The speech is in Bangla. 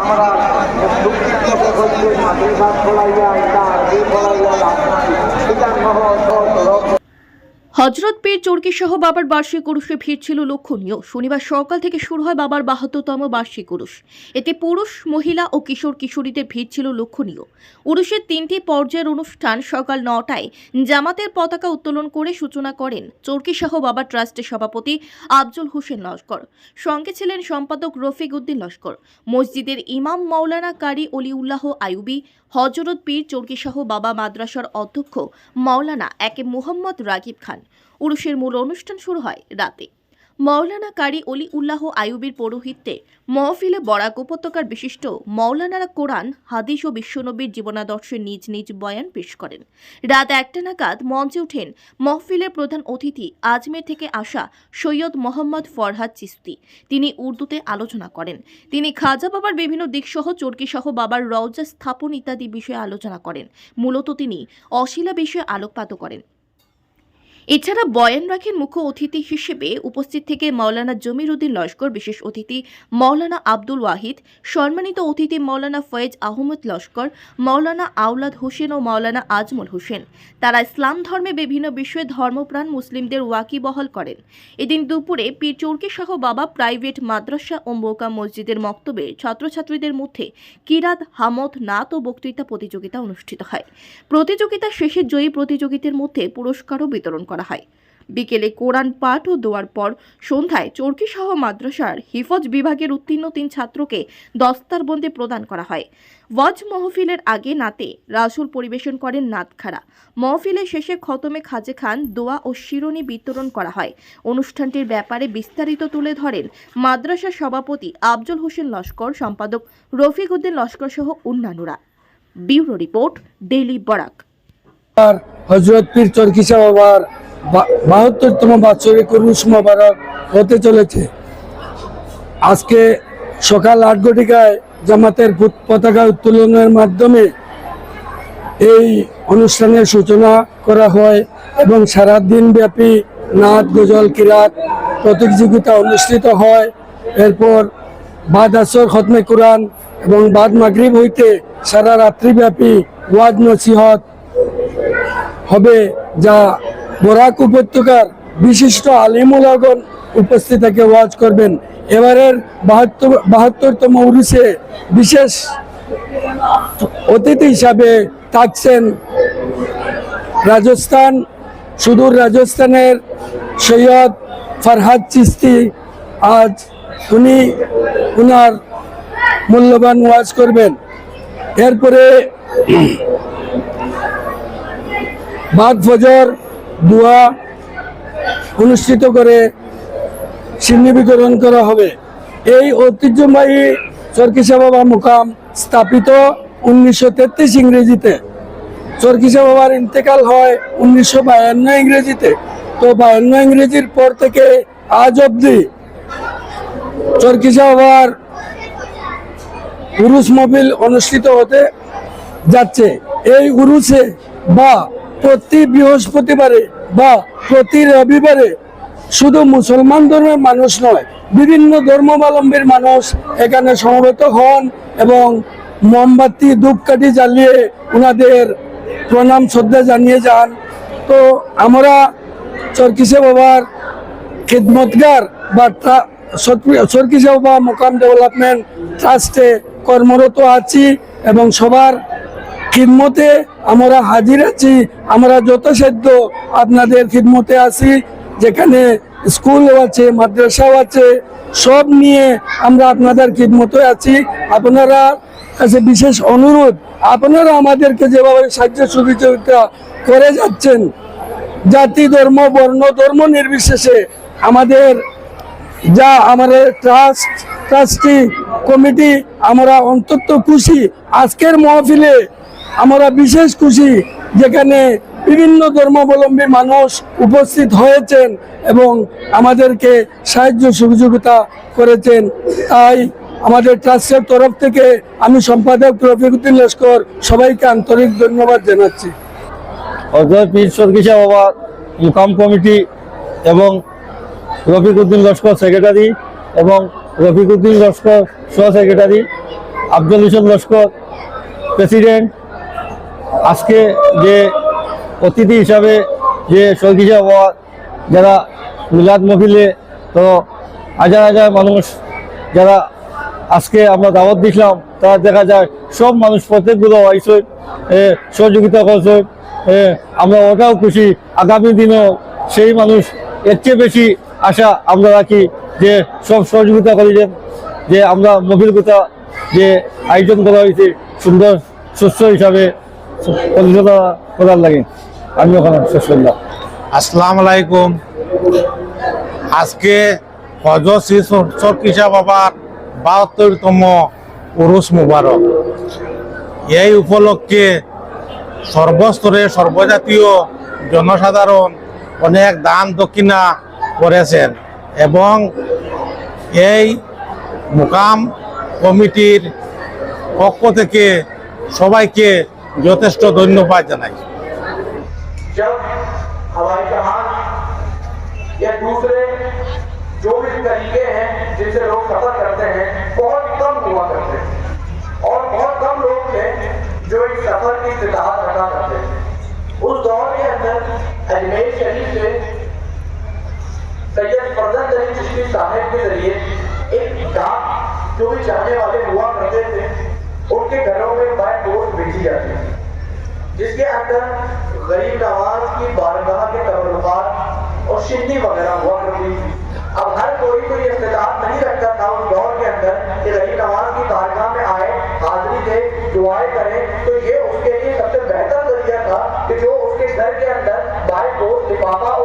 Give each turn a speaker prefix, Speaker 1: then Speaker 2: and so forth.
Speaker 1: আমরা দুঃখিতকে বলছি মাতৃভাগ ফলাইয়া যে ফলাইয়া এটা নহ সরব
Speaker 2: হজরত পীর চরকি সহ বাবার বার্ষিক উরুষে ভিড় ছিল লক্ষণীয়। শনিবার সকাল থেকে শুরু হয় বাবার বাহাত্তরতম বার্ষিক উরুষ। এতে পুরুষ, মহিলা ও কিশোর কিশোরীদের ভিড় ছিল লক্ষণীয়। উরুষের তিনটি পর্যায়ের অনুষ্ঠান সকাল নটায় জামাতের পতাকা উত্তোলন করে সূচনা করেন চরকি সহ বাবা ট্রাস্টের সভাপতি আফজল হোসেন লস্কর। সঙ্গে ছিলেন সম্পাদক রফিক উদ্দিন লস্কর। মসজিদের ইমাম মৌলানা কারি অলিউল্লাহ আইয়ুবী হজরত পীর চরকিসহ বাবা মাদ্রাসার অধ্যক্ষ মাওলানা একে মোহাম্মদ রাগিব খান। উরুষের মূল অনুষ্ঠান শুরু হয় রাতে। মাওলানা কারি অলি উল্লাহ আইয়ুবীর পৌরোহিত্যে মহফিলে বরাক উপত্যকার বিশিষ্ট মৌলানারা কোরআন, হাদিস ও বিশ্বনবীর জীবনাদর্শে নিজ নিজ বয়ান পেশ করেন। রাত একটা নাগাদ মঞ্চে ওঠেন মহফিলের প্রধান অতিথি আজমের থেকে আসা সৈয়দ মোহাম্মদ ফরহাদ চিস্তি। তিনি উর্দুতে আলোচনা করেন। তিনি খাজা বাবার বিভিন্ন দিকসহ চরকিসহ বাবার রওজা স্থাপন ইত্যাদি বিষয়ে আলোচনা করেন। মূলত তিনি অশিলা বিষয়ে আলোকপাত করেন। এছাড়া বয়ান রাখেন মুখ্য অতিথি হিসেবে উপস্থিত থেকে মাওলানা জমির উদ্দিন লস্কর, বিশেষ অতিথি মাওলানা আব্দুল ওয়াহিদ, সম্মানিত অতিথি মাওলানা ফয়েজ আহমদ লস্কর, মাওলানা আওলাদ হোসেন ও মাওলানা আজমল হোসেন। তারা ইসলাম ধর্মে বিভিন্ন বিষয়ে ধর্মপ্রাণ মুসলিমদের ওয়াকিবহল করেন। এদিন দুপুরে পীর চৌরকি সহ বাবা প্রাইভেট মাদ্রাসা ও মোকা মসজিদের মক্তবে ছাত্রছাত্রীদের মধ্যে কিরাত হামদ নাত ও বক্তৃতা প্রতিযোগিতা অনুষ্ঠিত হয়। প্রতিযোগিতা শেষে জয়ী প্রতিযোগীদের মধ্যে পুরস্কারও বিতরণ করা হয়। বিকেলে কোরআন পাঠ ও দেওয়ার পর সন্ধ্যায় চরকি সহ মাদ্রাসার হিফজ বিভাগের উত্তীর্ণ তিন ছাত্রকে দস্তারবন্দি প্রদান করা হয়। ওয়াজ মহফিলের আগে নাতে রাসুল পরিবেশন করেন নাতখারা। মহফিলের শেষে খতমে খাজে খান দোয়া ও শিরোনি বিতরণ করা হয়। অনুষ্ঠানটির ব্যাপারে বিস্তারিত তুলে ধরেন মাদ্রাসা সভাপতি আফজল হোসেন লস্কর, সম্পাদক রফিক উদ্দিন লস্কর সহ অন্যান্যরা। Bureau report, daily
Speaker 3: Barak. হজরত পীর চরকিসা বাবার বাহাত্তরতম বাৎসরিক উরুস মোবারক হতে চলেছে। আজকে সকাল আট ঘটিকায় জামাতের পতাকা উত্তোলনের মাধ্যমে এই অনুষ্ঠানের সূচনা করা হয় এবং সারা দিন ব্যাপী নাচ গজল, কিরাত, প্রতিযোগিতা অনুষ্ঠিত হয়। এরপর বাদ আসর, খতমে কোরআন এবং বাদ মাগরিব হইতে সারা রাত্রিব্যাপী ওয়াজ নসিহত হবে, যা বরাক উপত্যকার বিশিষ্ট আলিমুলাগন উপস্থিত থেকে ওয়াজ করবেন। এবারের বাহাত্তর বাহাত্তরতম উরুষে বিশেষ অতিথি হিসাবে থাকছেন রাজস্থান, সুদূর রাজস্থানের সৈয়দ ফরহাদ চিস্তি। আজ উনি উনার মূল্যবান ওয়াজ করবেন। এরপরে বাদ ফজর দোয়া অনুষ্ঠিত করে সিন্নি বিতরণ করা হবে। এই ঐতিহ্যবাহী চরকিসা বাবা মুকাম স্থাপিত উনিশশো তেত্রিশ ইংরেজিতে। চরকিসা বাবার ইন্তেকাল হয় উনিশশো বায়ান্ন ইংরেজিতে। তো বায়ান্ন ইংরেজির পর থেকে আজ অবধি চরকিসা বাবার উরুস মবিল অনুষ্ঠিত হতে যাচ্ছে। এই উরুসে বা প্রতি বৃহস্পতিবারে বা প্রতি রবিবারে শুধু মুসলমান ধর্মের মানুষ নয়, বিভিন্ন ধর্মাবলম্বীর মানুষ এখানে সমবেত হন এবং মোমবাতি, ধূপকাঠি জ্বালিয়ে ওনাদের প্রণাম, শ্রদ্ধা জানিয়ে যান। তো আমরা চরকিসে বাবার খিদমতগার বা সরকিসা বাবা মোকাম ডেভেলপমেন্ট ট্রাস্টে কর্মরত আছি এবং সবার খিদমতে আমরা হাজির আছি। আমরা যথাসাধ্য আপনাদের খিদমতে আছি, যেখানে স্কুলও আছে, মাদ্রাসাও আছে, সব নিয়ে আমরা আপনাদের খিদমতে আছি। আপনারা কাছে বিশেষ অনুরোধ, আপনারা আমাদেরকে যেভাবে সাহায্য সহযোগিতা করে যাচ্ছেন, জাতি ধর্ম, বর্ণ, ধর্ম নির্বিশেষে আমাদের যা আমাদের ট্রাস্ট ট্রাস্টি কমিটি আমরা অন্তত খুশি। আজকের মহফিলে আমরা বিশেষ খুশি যেখানে বিভিন্ন ধর্মাবলম্বী মানুষ উপস্থিত হয়েছেন এবং আমাদেরকে সাহায্য সহযোগিতা করেছেন। তাই আমাদের ট্রাস্টের তরফ থেকে আমি সম্পাদক রফিকুদ্দিন লস্কর সবাইকে আন্তরিক ধন্যবাদ জানাচ্ছি।
Speaker 4: অজয় পীর বাবা মুকাম কমিটি এবং রফিকুদ্দিন লস্কর সেক্রেটারি এবং রফিকুদ্দিন লস্কর সহ সেক্রেটারি আব্দুল হোসেন লস্কর প্রেসিডেন্ট আজকে যে অতিথি হিসাবে যে শহীদ হিসাবে হওয়া, যারা মিলাদ মহিলে তো হাজার হাজার মানুষ যারা আজকে আমরা দাওয়াত দিছিলাম, তারা দেখা যায় সব মানুষ প্রত্যেকগুলো আইসে সহযোগিতা করছে আমরা ওটাও খুশি। আগামী দিনেও সেই মানুষ এর চেয়ে বেশি আশা আমরা রাখি যে সব সহযোগিতা করিলেন যে আমরা মহিলগতা যে আয়োজন করা হয়েছে সুন্দর শস্য হিসাবে পরিচালনা করার লাগে। আমি ওখানে শেষ করলাম
Speaker 5: আসসালাম আলাইকুম। আজকে হজরত শ্রী চরকিশা বাবার বাহাত্তরতম উরুস মুবারক। এই উপলক্ষে সর্বস্তরে সর্বজাতীয় জনসাধারণ অনেক দান দক্ষিণা করেছেন এবং এই মুকাম কমিটির পক্ষ থেকে সবাইকে যথেষ্ট ধন্যবাদ জানাই
Speaker 1: जब हवाई जहाज या दूसरे जो भी तरीके हैं जिनसे लोग सफर करते हैं बहुत कम हुआ करते हैं और बहुत कम लोग थे जो इस सफर की इस्तेदाद रखा करते थे उस दौर के अंदर अजमेर शरीफ से सैयद फरजंद अली चिश्ती साहब के जरिए एक डाक जो भी चाहने वाले हुआ करते थे ان کے گھروں میں بائی پوسٹ بھیجی جاتی تھی جس کے اندر غریب نواز کی بارگاہ کے تعلقات اور شنی وغیرہ ہوا کرتی تھی۔ اب ہر کوئی کوئی اختلاف نہیں رکھتا تھا اس دور کے اندر کہ غریب نواز کی بارگاہ میں آئے، حاضری دے، دعائیں کرے۔ تو یہ اس کے لیے سب سے بہتر ذریعہ تھا کہ جو اس کے گھر کے اندر بائی پوسٹ لفافہ